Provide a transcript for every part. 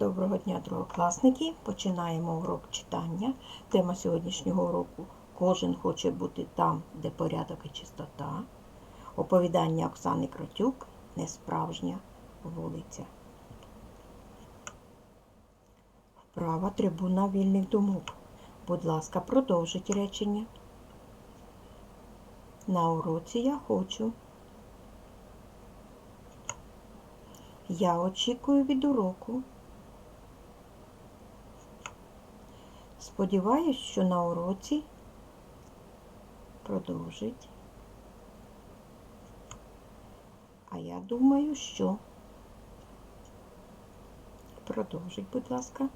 Доброго дня, другокласники. Починаємо урок читання. Тема сьогоднішнього уроку Кожен хоче бути там, де порядок і чистота. Оповідання Оксани Кротюк Несправжня вулиця. Вправа трибуна вільних думок. Будь ласка, продовжіть речення. На уроці я хочу. Я очікую від уроку. Сподіваюсь, що на уроці продовжить. А я думаю, що продовжить, будь ласка.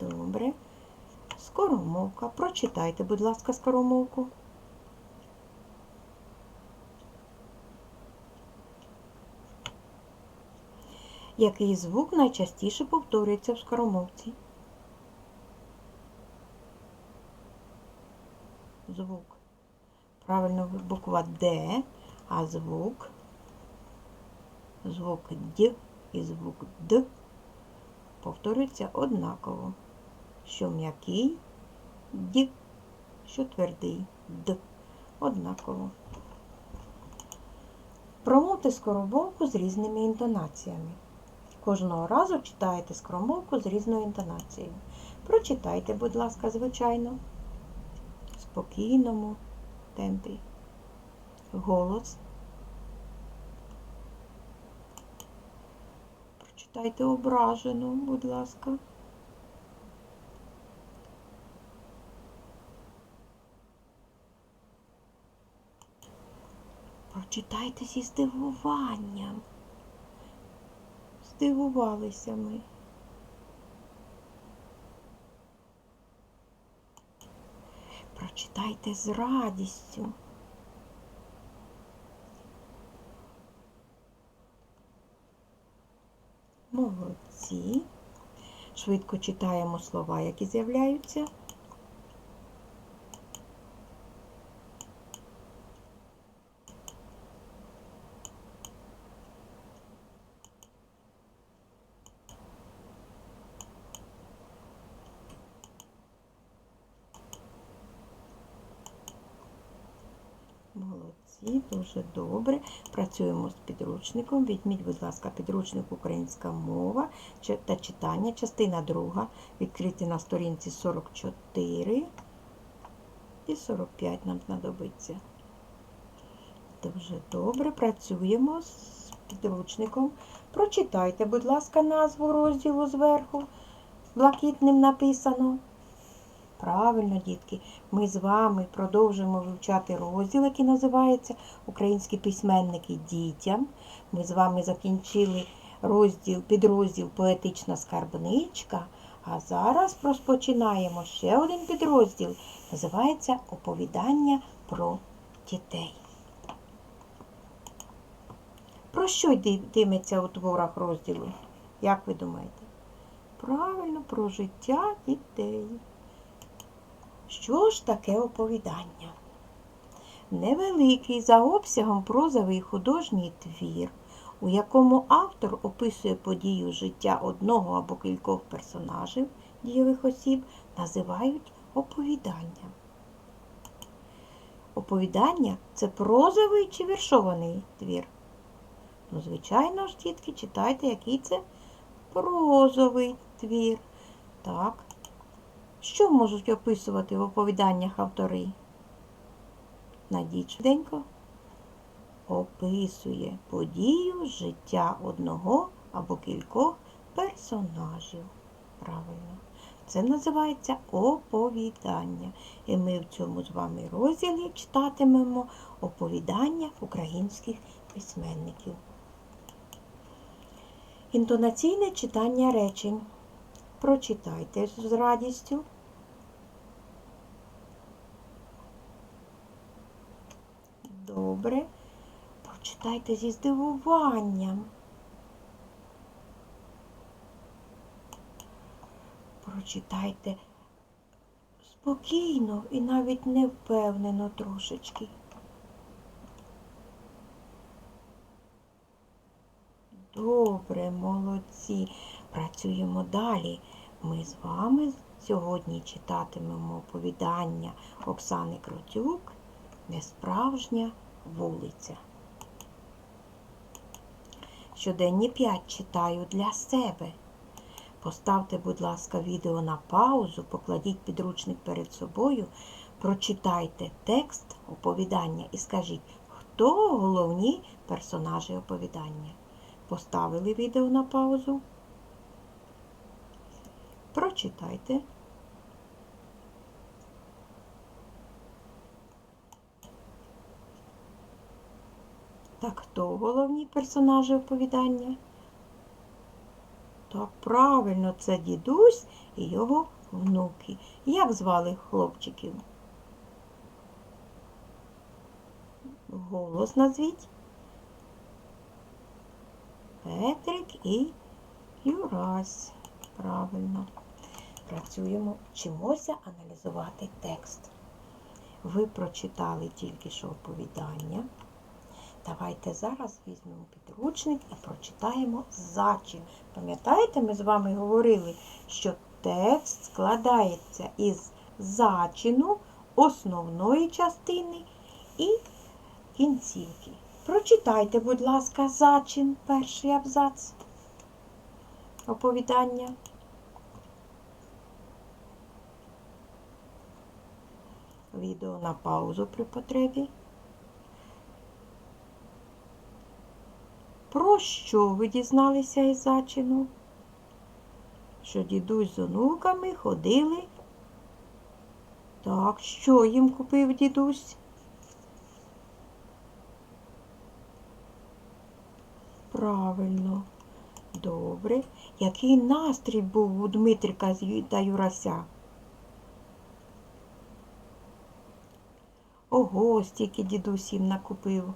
Добре. Скоромовка. Прочитайте, будь ласка, скоромовку. Який звук найчастіше повторюється в скоромовці? Звук. Правильно буква Д, а звук. Звук Д і звук Д повторюються однаково. Що м'який Д, що твердий Д. Однаково. Промовте скоромовку з різними інтонаціями. Кожного разу читаєте скоромовку з різною інтонацією. Прочитайте, будь ласка, звичайно, в спокійному темпі. Голос. Прочитайте ображено, будь ласка. Прочитайте зі здивуванням. Здивувалися ми. Прочитайте з радістю. Молодці. Швидко читаємо слова, які з'являються. Молодці, дуже добре. Працюємо з підручником. Візьміть, будь ласка, підручник Українська мова та читання, частина друга. Відкрити на сторінці 44 і 45 нам знадобиться. Дуже добре. Працюємо з підручником. Прочитайте, будь ласка, назву розділу зверху. Блакитним написано. Правильно, дітки, ми з вами продовжуємо вивчати розділ, який називається Українські письменники дітям. Ми з вами закінчили розділ, підрозділ Поетична скарбничка. А зараз розпочинаємо ще один підрозділ. Називається Оповідання про дітей. Про що йтиметься у творах розділу? Як ви думаєте? Правильно, про життя дітей. Що ж таке оповідання? Невеликий за обсягом прозовий художній твір, у якому автор описує подію життя одного або кількох персонажів дієвих осіб, називають оповіданням. Оповідання це прозовий чи віршований твір? Ну, звичайно ж, дітки, читайте, який це прозовий твір. Так. Що можуть описувати в оповіданнях автори? Надіть швиденько. Описує подію життя одного або кількох персонажів. Правильно. Це називається оповідання. І ми в цьому з вами розділі читатимемо оповідання українських письменників. Інтонаційне читання речень. Прочитайте з радістю. Добре. Прочитайте зі здивуванням. Прочитайте спокійно і навіть невпевнено трошечки. Добре. Молодці. Працюємо далі. Ми з вами сьогодні читатимемо оповідання Оксани Кротюк Несправжня вулиця. Щоденні 5 читаю для себе. Поставте, будь ласка, відео на паузу, покладіть підручник перед собою, прочитайте текст оповідання і скажіть, хто головні персонажі оповідання. Поставили відео на паузу. Прочитайте. Так, хто головні персонажі оповідання? Так, правильно, це дідусь і його внуки. Як звали хлопчиків? Голос назвіть. Петрик і Юрась. Правильно. Працюємо, вчимося аналізувати текст. Ви прочитали тільки що оповідання. Давайте зараз візьмемо підручник і прочитаємо зачин. Пам'ятаєте, ми з вами говорили, що текст складається із зачину, основної частини і кінцівки. Прочитайте, будь ласка, зачин, перший абзац оповідання. Відео на паузу при потребі. Про що ви дізналися із зачину? Що дідусь з онуками ходили. Так, що їм купив дідусь? Правильно, добре. Який настрій був у Дмитрика та Юрася? Ого, стільки дідусь їм накупив.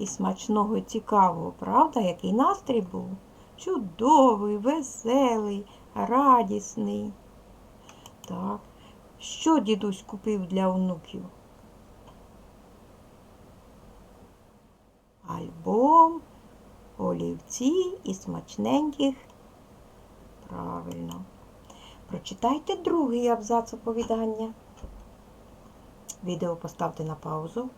І смачного, і цікавого, правда? Який настрій був? Чудовий, веселий, радісний. Так. Що дідусь купив для онуків? Альбом, олівці і смачненьких. Правильно. Прочитайте другий абзац оповідання. Відео поставте на паузу.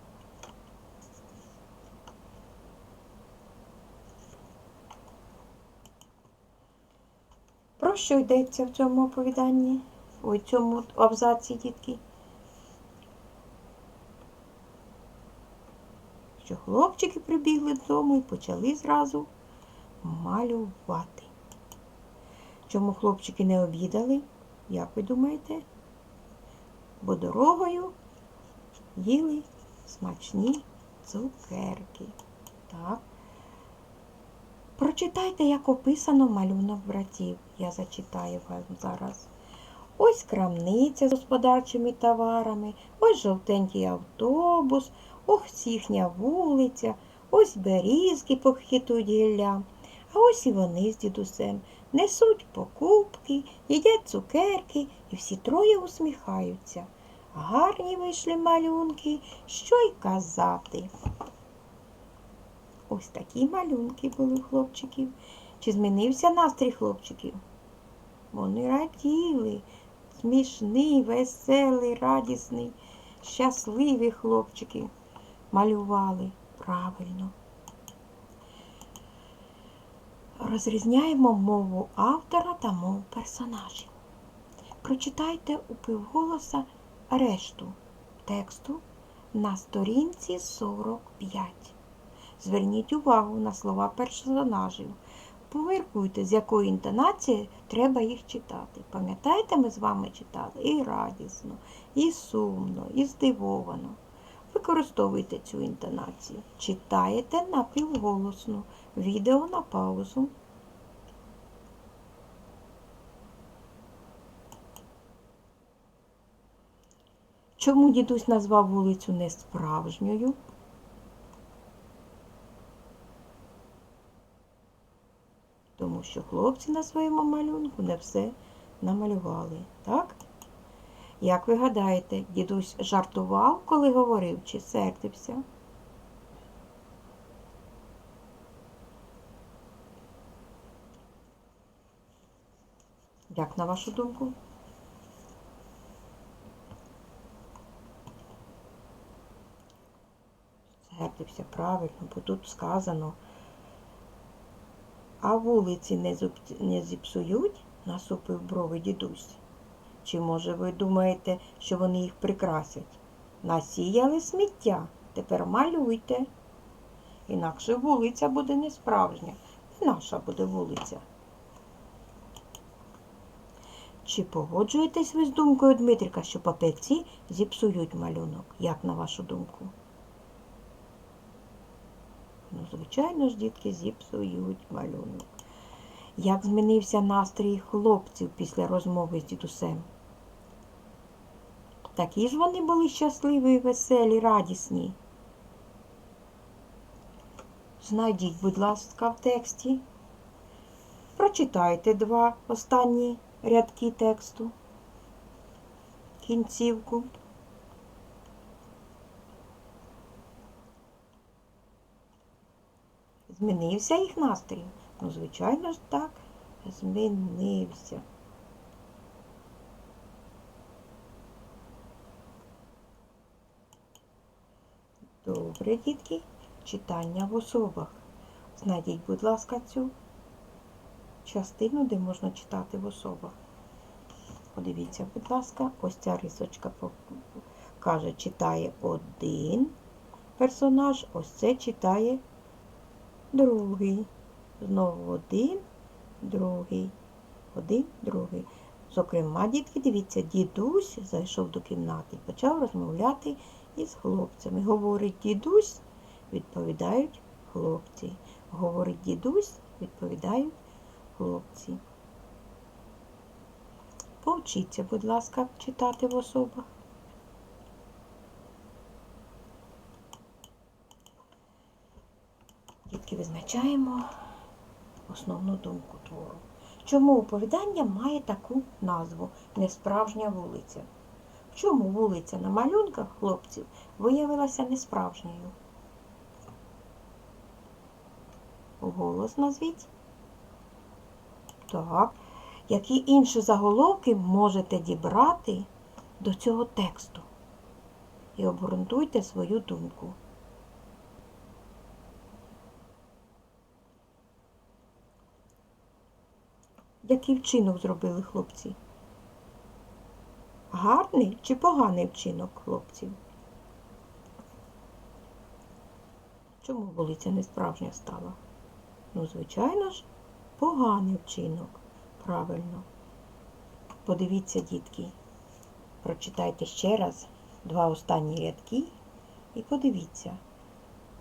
Про що йдеться в цьому оповіданні? У цьому абзаці, дітки? Що хлопчики прибігли додому і почали зразу малювати. Чому хлопчики не обідали? Як ви думаєте? Бо дорогою їли смачні цукерки. Так. Прочитайте, як описано малюнок братів. Я зачитаю вам зараз. Ось крамниця з господарчими товарами, ось жовтенький автобус, ось їхня вулиця, ось берізки похитують гіллям. А ось і вони з дідусем несуть покупки, їдять цукерки і всі троє усміхаються. Гарні вийшли малюнки, що й казати. Ось такі малюнки були у хлопчиків. Чи змінився настрій хлопчиків? Вони раділи. Смішний, веселий, радісний, щасливі хлопчики малювали правильно. Розрізняємо мову автора та мову персонажів. Прочитайте у півголоса решту тексту на сторінці 45. Зверніть увагу на слова персонажів. Поміркуйте, з якою інтонацією треба їх читати. Пам'ятаєте, ми з вами читали і радісно, і сумно, і здивовано. Використовуйте цю інтонацію. Читаєте напівголосно. Відео на паузу. Чому дідусь назвав вулицю несправжньою? що хлопці на своєму малюнку не все намалювали. Так? Як ви гадаєте, дідусь жартував, коли говорив, чи сердився? Як на вашу думку? Сердився правильно, бо тут сказано. А вулиці не, зуб- не зіпсують, насупив брови дідусь. Чи може ви думаєте, що вони їх прикрасять? Насіяли сміття, тепер малюйте. Інакше вулиця буде не справжня, не наша буде вулиця. Чи погоджуєтесь ви з думкою Дмитрика, що папірці зіпсують малюнок? Як на вашу думку? Ну, звичайно ж, дітки зіпсують малюнок. Як змінився настрій хлопців після розмови з дідусем? Такі ж вони були щасливі, веселі, радісні. Знайдіть, будь ласка, в тексті. Прочитайте два останні рядки тексту, кінцівку. Змінився їх настрій? Ну, звичайно ж так, змінився. Добре, дітки, читання в особах. Знайдіть, будь ласка, цю частину, де можна читати в особах. Подивіться, будь ласка, ось ця рисочка каже, читає один персонаж, ось це читає другий. Знову один, другий, один, другий. Зокрема, дітки, дивіться, дідусь зайшов до кімнати і почав розмовляти із хлопцями. Говорить дідусь, відповідають хлопці. Говорить дідусь, відповідають хлопці. Повчіться, будь ласка, читати в особах. Дітки визначаємо основну думку твору. Чому оповідання має таку назву Несправжня вулиця? Чому вулиця на малюнках хлопців виявилася несправжньою? Голос назвіть. Так. Які інші заголовки можете дібрати до цього тексту? І обґрунтуйте свою думку. Який вчинок зробили хлопці? Гарний чи поганий вчинок хлопців? Чому вулиця не справжня стала? Ну, звичайно ж, поганий вчинок. Правильно. Подивіться, дітки. Прочитайте ще раз два останні рядки і подивіться.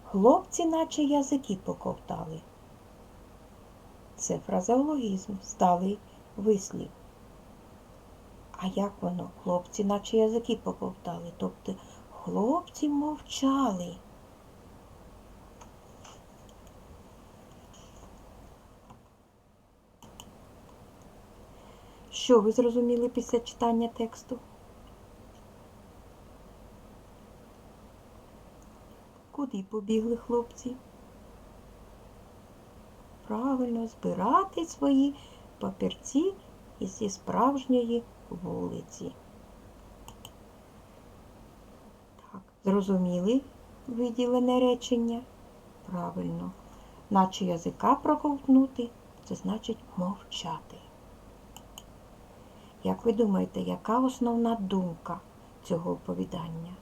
Хлопці, наче язики поковтали. Це фразеологізм, сталий вислів. А як воно? Хлопці, наче язики поковтали. Тобто хлопці мовчали. Що ви зрозуміли після читання тексту? Куди побігли хлопці? Правильно, збирати свої папірці зі справжньої вулиці. Так, зрозуміли виділене речення? Правильно. Наче язика проковтнути, це значить мовчати. Як ви думаєте, яка основна думка цього оповідання?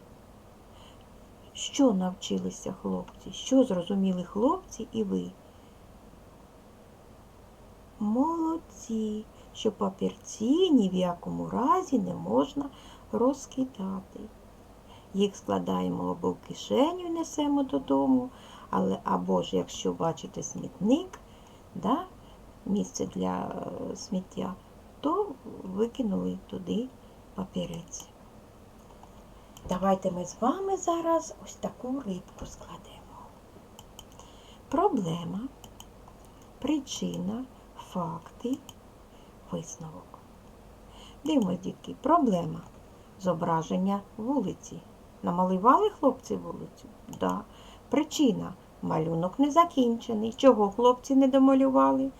Що навчилися хлопці? Що зрозуміли хлопці і ви? Молодці, що папірці ні в якому разі не можна розкидати. Їх складаємо або в кишеню і несемо додому, але або ж, якщо бачите смітник, да, місце для е, сміття, то викинули туди папірець. Давайте ми з вами зараз ось таку рибку складемо. Проблема, причина, факти, висновок. Дивимось, дітки, проблема. Зображення вулиці. Намалювали хлопці вулицю? Да. Причина. Малюнок не закінчений. Чого хлопці не домалювали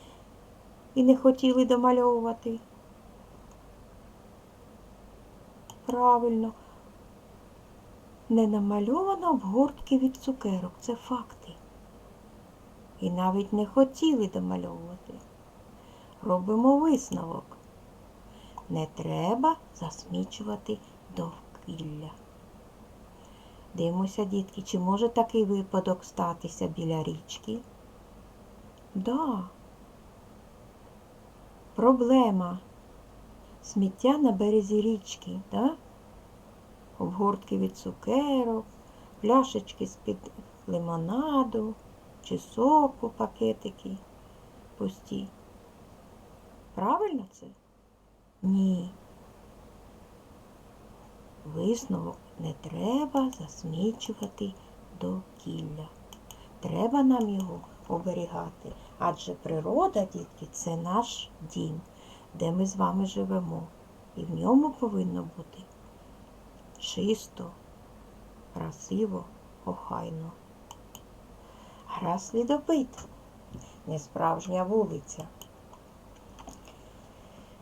і не хотіли домальовувати? правильно. Не намальовано обгортки від цукерок. Це факти. І навіть не хотіли домальовувати. Робимо висновок. Не треба засмічувати довкілля. Дивимося, дітки, чи може такий випадок статися біля річки? Да. Проблема. Сміття на березі річки, да? Обгортки від цукерок, пляшечки з-під лимонаду чи соку, пакетики пусті. Правильно це? Ні. Висновок не треба засмічувати довкілля. Треба нам його оберігати, адже природа, дітки, це наш дім, де ми з вами живемо. І в ньому повинно бути чисто, красиво, охайно. Гра слідопит, несправжня вулиця.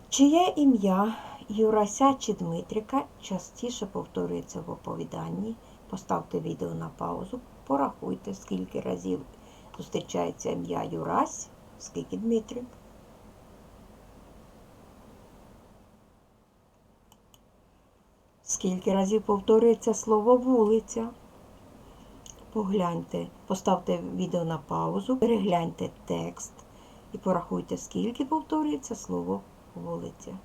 Чиє ім'я Юрася чи Дмитрика частіше повторюється в оповіданні. Поставте відео на паузу, порахуйте, скільки разів зустрічається ім'я Юрась, скільки Дмитрик. Скільки разів повторюється слово вулиця? Погляньте, поставте відео на паузу, перегляньте текст і порахуйте, скільки повторюється слово вулиця.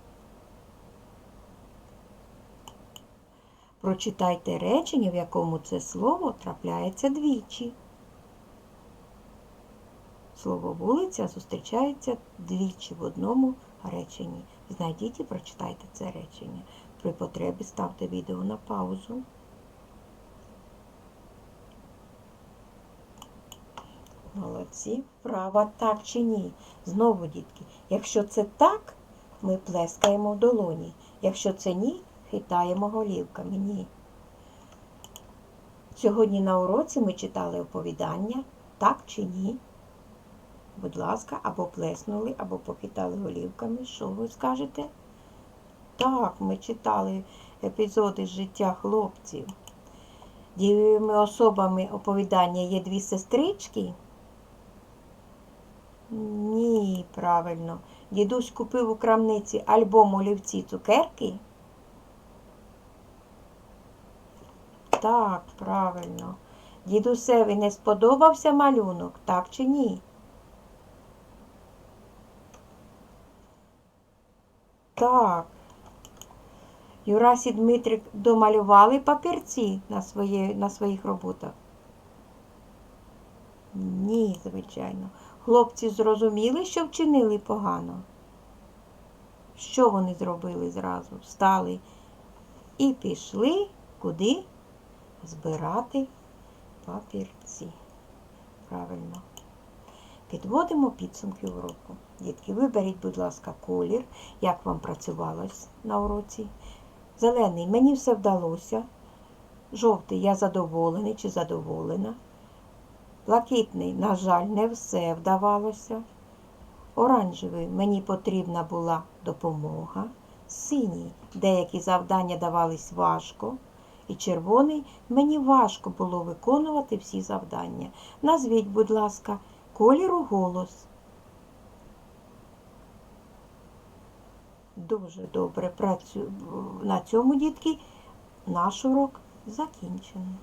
Прочитайте речення, в якому це слово трапляється двічі. Слово вулиця зустрічається двічі в одному реченні. Знайдіть і прочитайте це речення. При потребі ставте відео на паузу. Молодці. Права так чи ні? Знову, дітки. Якщо це так, ми плескаємо в долоні. Якщо це ні, хитаємо голівками. Ні. Сьогодні на уроці ми читали оповідання так чи ні. Будь ласка, або плеснули, або похитали голівками. Що ви скажете? Так, ми читали епізоди з життя хлопців. Дієвими особами оповідання є дві сестрички. Ні, правильно. Дідусь купив у крамниці альбом олівці цукерки. Так, правильно. Дідусеві не сподобався малюнок, так чи ні? Так. Юрась і Дмитрик домалювали папірці на, своє, на своїх роботах? Ні, звичайно. Хлопці зрозуміли, що вчинили погано. Що вони зробили зразу? Встали і пішли куди? Збирати папірці. Правильно. Підводимо підсумки уроку. Дітки, виберіть, будь ласка, колір, як вам працювалось на уроці. Зелений, мені все вдалося. Жовтий, я задоволений чи задоволена. Блакитний, на жаль, не все вдавалося. Оранжевий, мені потрібна була допомога. Синій, деякі завдання давались важко. І червоний, мені важко було виконувати всі завдання. Назвіть, будь ласка, колір у голос. Дуже добре працюю. На цьому, дітки, наш урок закінчено.